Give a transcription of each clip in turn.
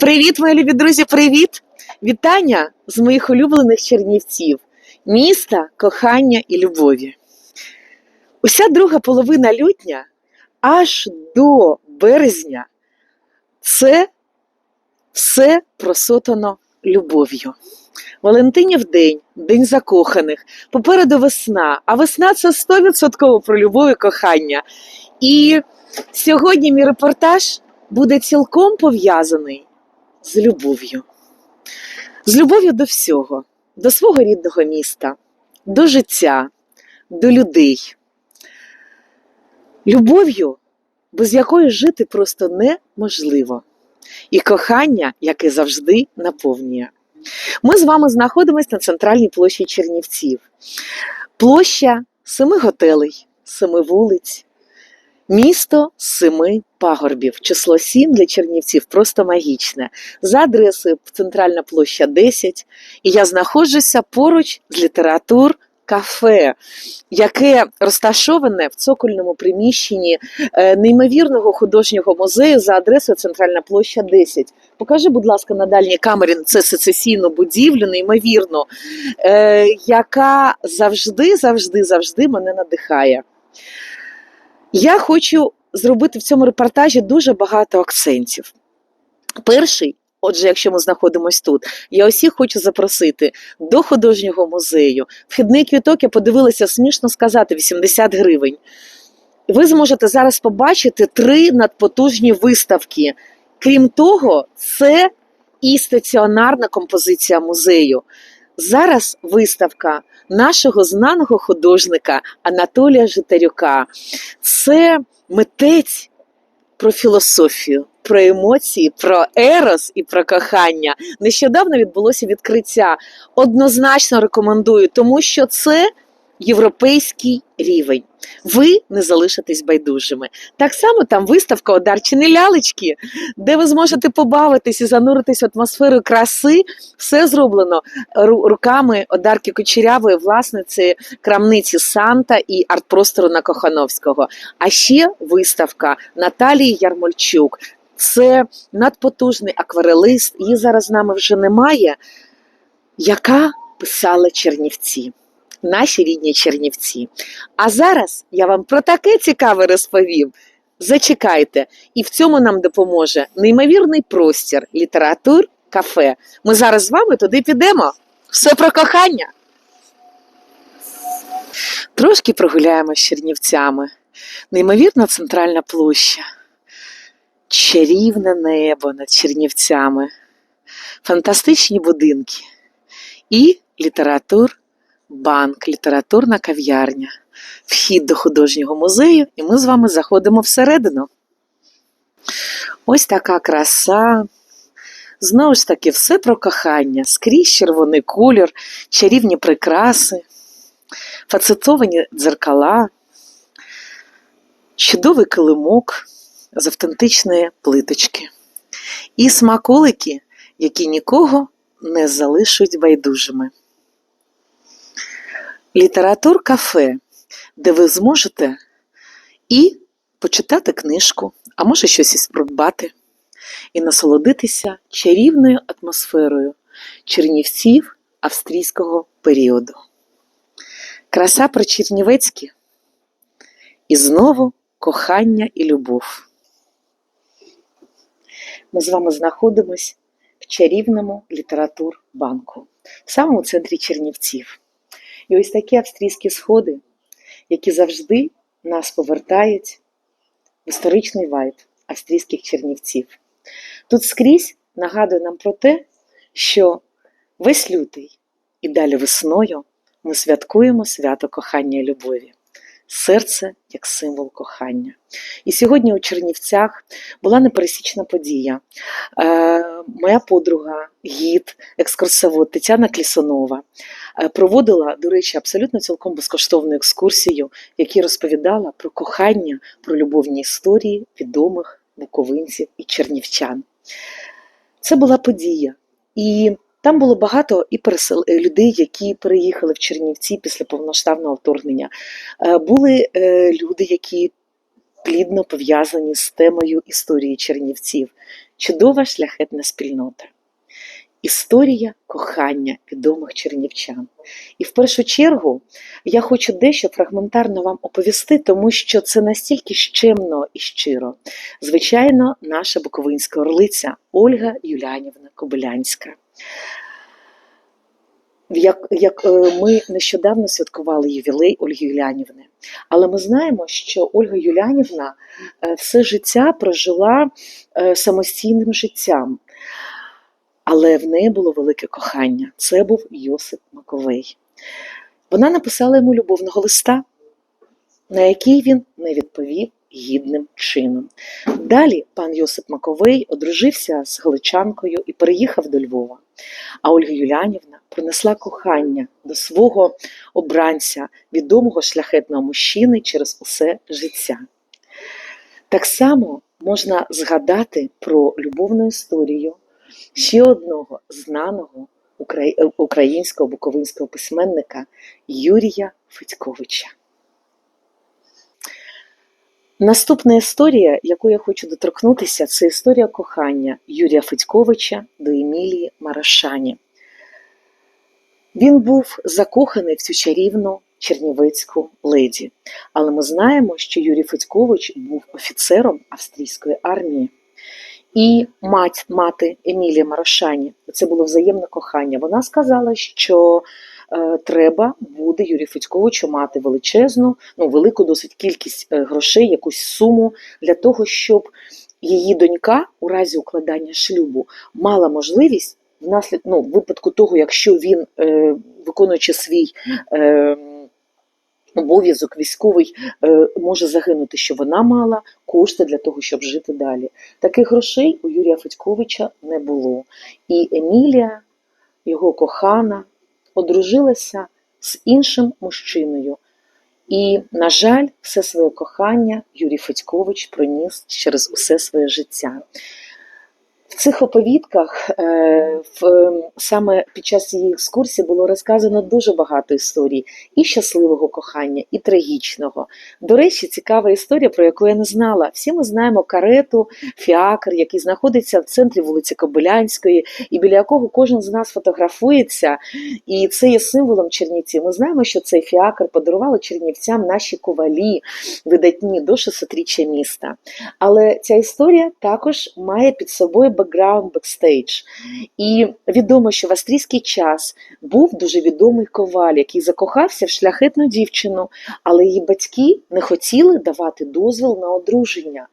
Привіт, мої любі друзі! Привіт! Вітання з моїх улюблених чернівців, міста, кохання і любові. Уся друга половина лютня аж до березня це все просотано любов'ю. Валентинів день, день закоханих, попереду весна, а весна це 100% про любов і кохання. І сьогодні мій репортаж буде цілком пов'язаний з любов'ю. З любов'ю до всього, до свого рідного міста, до життя, до людей. Любов'ю, без якої жити просто неможливо. І кохання, яке завжди наповнює. Ми з вами знаходимося на центральній площі Чернівців. Площа семи готелей, семи вулиць, місто семи пагорбів. Число 7 для чернівців просто магічне. За адресою Центральна площа 10. І я знаходжуся поруч з літератур. Кафе, яке розташоване в цокольному приміщенні е, неймовірного художнього музею за адресою Центральна площа 10. Покажи, будь ласка, на дальній камері це сецесійну будівлю, неймовірну, е, яка завжди, завжди, завжди мене надихає. Я хочу зробити в цьому репортажі дуже багато акцентів. Перший, отже, якщо ми знаходимося тут, я усіх хочу запросити до художнього музею. Вхідний квіток я подивилася, смішно сказати, 80 гривень. Ви зможете зараз побачити три надпотужні виставки. Крім того, це і стаціонарна композиція музею. Зараз виставка нашого знаного художника Анатолія Житарюка. Це митець про філософію, про емоції, про ерос і про кохання. Нещодавно відбулося відкриття. Однозначно рекомендую, тому що це європейський рівень. Ви не залишитесь байдужими. Так само там виставка Одарчини лялечки, де ви зможете побавитись і зануритись в атмосферу краси. Все зроблено руками Одарки Кучерявої, власниці крамниці Санта і артпростору на Кохановського. А ще виставка Наталії Ярмольчук. Це надпотужний акварелист, її зараз з нами вже немає, яка писала Чернівці, наші рідні Чернівці. А зараз я вам про таке цікаве розповім. Зачекайте, і в цьому нам допоможе неймовірний простір літератур, кафе. Ми зараз з вами туди підемо. Все про кохання. Трошки прогуляємо з Чернівцями. Неймовірна центральна площа. Чарівне небо над Чернівцями, фантастичні будинки і літератур, банк, літературна кав'ярня, вхід до художнього музею, і ми з вами заходимо всередину. Ось така краса. Знову ж таки, все про кохання, скрізь червоний колір, чарівні прикраси, фацетовані дзеркала, чудовий килимок з автентичної плиточки. І смаколики, які нікого не залишать байдужими. Літератур кафе, де ви зможете і почитати книжку, а може щось із придбати, і насолодитися чарівною атмосферою чернівців австрійського періоду. Краса про Чернівецькі і знову кохання і любов. Ми з вами знаходимось в чарівному літературбанку, в самому центрі Чернівців. І ось такі австрійські сходи, які завжди нас повертають в історичний вайб австрійських чернівців. Тут скрізь нагадує нам про те, що весь лютий і далі весною ми святкуємо свято кохання і любові. Серце як символ кохання. І сьогодні у Чернівцях була непересічна подія. Е, моя подруга, гід, екскурсовод Тетяна Клісонова е, проводила, до речі, абсолютно цілком безкоштовну екскурсію, в якій розповідала про кохання, про любовні історії відомих буковинців і чернівчан. Це була подія. І там було багато і пересел... е, людей, які переїхали в Чернівці після повноштабного вторгнення. Е, Були е, люди, які плідно пов'язані з темою історії Чернівців. чудова шляхетна спільнота. Історія кохання відомих чернівчан. І в першу чергу я хочу дещо фрагментарно вам оповісти, тому що це настільки щемно і щиро. Звичайно, наша буковинська орлиця Ольга Юлянівна Кобилянська. Як, як е, ми нещодавно святкували ювілей Ольги Юлянівни, але ми знаємо, що Ольга Юлянівна е, все життя прожила е, самостійним життям, але в неї було велике кохання. Це був Йосип Маковей. Вона написала йому любовного листа, на який він не відповів гідним чином. Далі пан Йосип Маковей одружився з галичанкою і переїхав до Львова. А Ольга Юлянівна принесла кохання до свого обранця, відомого шляхетного мужчини через усе життя. Так само можна згадати про любовну історію ще одного знаного українського буковинського письменника Юрія Федьковича. Наступна історія, яку я хочу доторкнутися, це історія кохання Юрія Федьковича до Емілії Марашані. Він був закоханий в цю чарівну чернівецьку леді. Але ми знаємо, що Юрій Федькович був офіцером австрійської армії. І мать мати Емілія Марашані, це було взаємне кохання. Вона сказала, що е, треба буде Юрію Федьковичу мати величезну, ну велику досить кількість е, грошей, якусь суму для того, щоб її донька у разі укладання шлюбу мала можливість внаслід, ну, випадку того, якщо він, е, виконуючи свій е, обов'язок військовий, е, може загинути, що вона мала кошти для того, щоб жити далі. Таких грошей у Юрія Федьковича не було. І Емілія, його кохана, одружилася з іншим мужчиною. І, на жаль, все своє кохання Юрій Федькович проніс через усе своє життя. В цих оповідках е, в, ем, саме під час цієї екскурсії було розказано дуже багато історій і щасливого кохання, і трагічного. До речі, цікава історія, про яку я не знала. Всі ми знаємо карету, фіакр, який знаходиться в центрі вулиці Кобилянської, і біля якого кожен з нас фотографується. І це є символом Чернівців. Ми знаємо, що цей фіакр подарували чернівцям наші ковалі, видатні до 600-річчя міста. Але ця історія також має під собою бекграунд бекстейдж. І відомо, що в австрійський час був дуже відомий коваль, який закохався в шляхетну дівчину, але її батьки не хотіли давати дозвіл на одруження.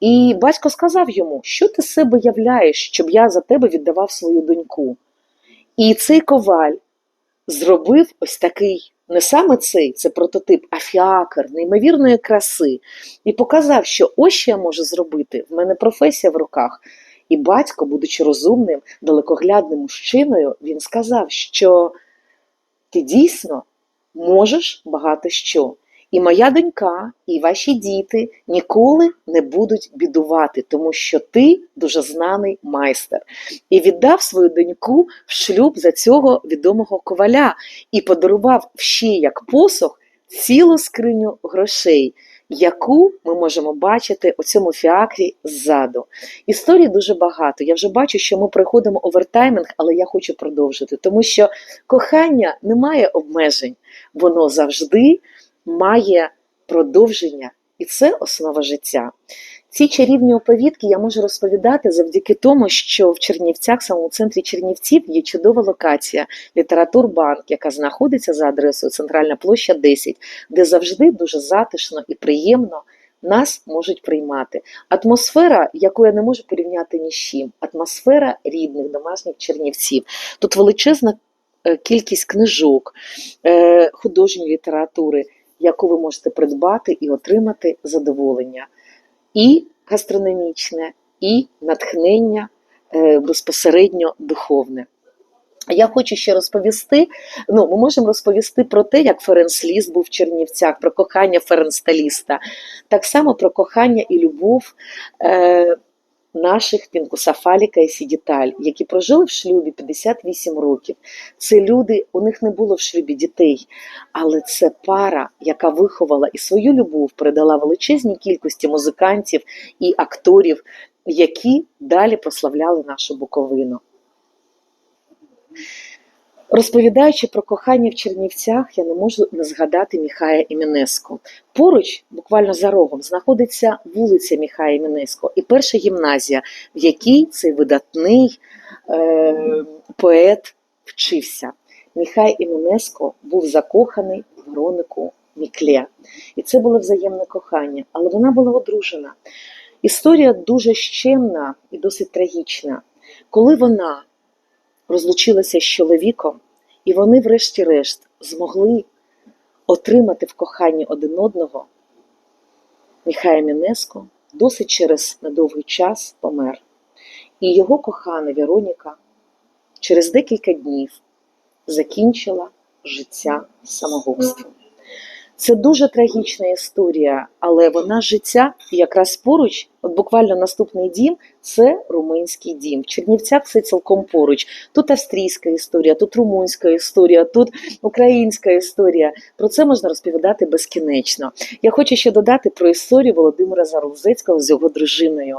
І батько сказав йому, що ти себе являєш, щоб я за тебе віддавав свою доньку. І цей коваль зробив ось такий, не саме цей, це прототип, а фіакр неймовірної краси, і показав, що ось що я можу зробити. В мене професія в руках. І батько, будучи розумним, далекоглядним мужчиною, він сказав, що ти дійсно можеш багато що. І моя донька, і ваші діти ніколи не будуть бідувати, тому що ти дуже знаний майстер. І віддав свою доньку в шлюб за цього відомого коваля і подарував ще як посох цілу скриню грошей, яку ми можемо бачити у цьому фіакрі ззаду. Історій дуже багато. Я вже бачу, що ми приходимо овертаймінг, але я хочу продовжити, тому що кохання не має обмежень, воно завжди має продовження, і це основа життя. Ці чарівні оповідки я можу розповідати завдяки тому, що в Чернівцях, самому центрі Чернівців, є чудова локація Літературбанк, яка знаходиться за адресою Центральна площа 10, де завжди дуже затишно і приємно нас можуть приймати. Атмосфера, яку я не можу порівняти ні з чим, атмосфера рідних домашніх чернівців. Тут величезна е, кількість книжок, е, художньої літератури, яку ви можете придбати і отримати задоволення. І гастрономічне, і натхнення е, безпосередньо духовне. Я хочу ще розповісти. Ну, ми можемо розповісти про те, як Ференс Ліс був в Чернівцях, про кохання Ференсталіста, так само про кохання і любов е, наших Пінкусафаліка і Сідіталь, які прожили в шлюбі 58 років. Це люди, у них не було в шлюбі дітей, але це пара, яка виховала і свою любов, передала величезній кількості музикантів і акторів. які далі прославляли нашу Буковину. Розповідаючи про кохання в Чернівцях, я не можу не згадати Міхая Імінеско. Поруч, буквально за рогом, знаходиться вулиця Міхая Імінеско і перша гімназія, в якій цей видатний е, поет вчився. Міхай Імінеско був закоханий в Веронику Мікле. І це було взаємне кохання, але вона була одружена. Історія дуже щемна і досить трагічна. Коли вона розлучилася з чоловіком, і вони, врешті-решт, змогли отримати в коханні один одного, Міхай Мінеско досить через недовгий час помер. І його кохана Вероніка через декілька днів закінчила життя самогубством. Це дуже трагічна історія, але вона життя якраз поруч, от буквально наступний дім це румунський дім. В Чернівцях це цілком поруч. Тут австрійська історія, тут румунська історія, тут українська історія. Про це можна розповідати безкінечно. Я хочу ще додати про історію Володимира Залозецького з його дружиною.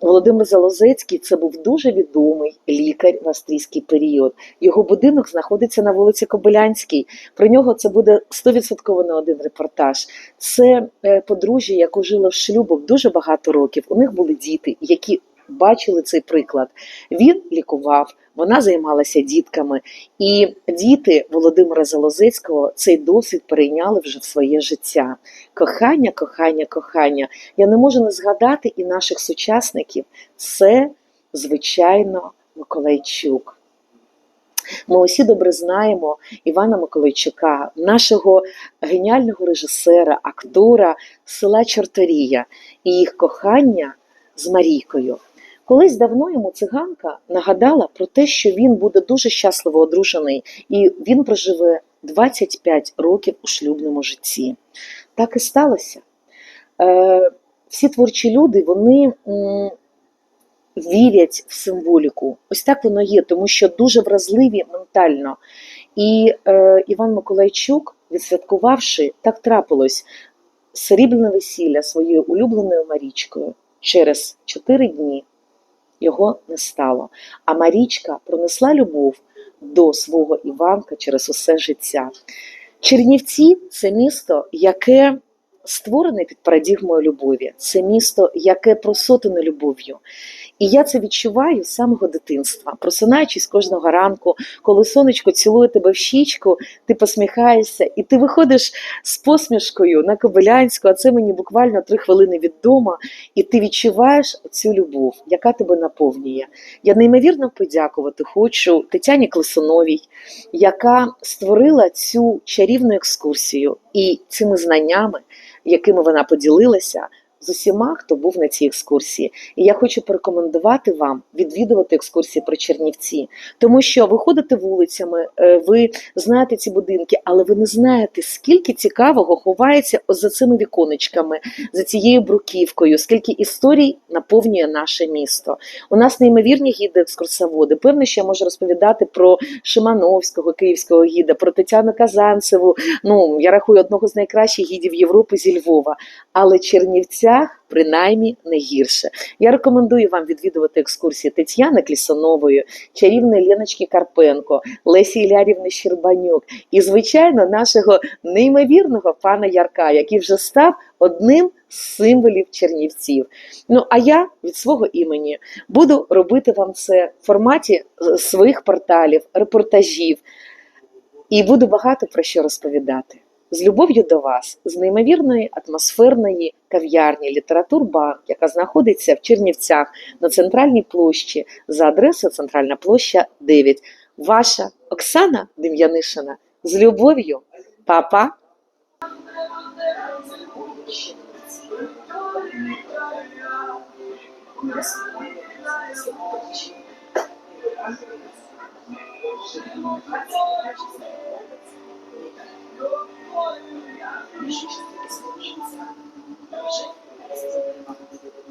Володимир Залозецький це був дуже відомий лікар в австрійський період. Його будинок знаходиться на вулиці Кобилянській. Про нього це буде 100% не один репортаж. Це е, подружжя, яке жило в шлюбах дуже багато років. У них були діти, які бачили цей приклад. Він лікував, вона займалася дітками, і діти Володимира Залозецького цей досвід перейняли вже в своє життя. Кохання, кохання, кохання. Я не можу не згадати і наших сучасників. Це, звичайно, Миколайчук. Ми усі добре знаємо Івана Миколайчука, нашого геніального режисера, актора села Чорторія і їх кохання з Марійкою. Колись давно йому циганка нагадала про те, що він буде дуже щасливо одружений, і він проживе 25 років у шлюбному житті. Так і сталося. Е, всі творчі люди вони вірять в символіку. Ось так воно є, тому що дуже вразливі ментально. І е, Іван Миколайчук, відсвяткувавши, так трапилось срібне весілля своєю улюбленою Марічкою. Через чотири дні його не стало. А Марічка пронесла любов до свого Іванка через усе життя. Чернівці це місто, яке створене під парадігмою любові. Це місто, яке просотане любов'ю. І я це відчуваю з самого дитинства, просинаючись кожного ранку, коли сонечко цілує тебе в щічку, ти посміхаєшся, і ти виходиш з посмішкою на Кобилянську, а це мені буквально три хвилини від дома, і ти відчуваєш цю любов, яка тебе наповнює. Я неймовірно подякувати хочу Тетяні Клесуновій, яка створила цю чарівну екскурсію і цими знаннями, якими вона поділилася з усіма, хто був на цій екскурсії. І я хочу порекомендувати вам відвідувати екскурсії про Чернівці, тому що ви ходите вулицями, е, ви знаєте ці будинки, але ви не знаєте, скільки цікавого ховається за цими віконечками, за цією бруківкою, скільки історій наповнює наше місто. У нас неймовірні гіди екскурсоводи. Певно, що я можу розповідати про Шимановського, київського гіда, про Тетяну Казанцеву. Ну я рахую одного з найкращих гідів Європи зі Львова. Але Чернівцях принаймні не гірше. Я рекомендую вам відвідувати екскурсії Тетяни Клісанової, чарівної Леночки Карпенко, Лесі Ілярівни Щербанюк і, звичайно, нашого неймовірного пана Ярка, який вже став одним з символів Чернівців. Ну а я від свого імені буду робити вам це в форматі е, своїх порталів, репортажів. І буду багато про що розповідати. З любов'ю до вас, з неймовірної атмосферної кав'ярні Літературбанк, яка знаходиться в Чернівцях на центральній площі за адресою Центральна площа 9. Ваша Оксана Дем'янишина з любов'ю, папа. Thank you.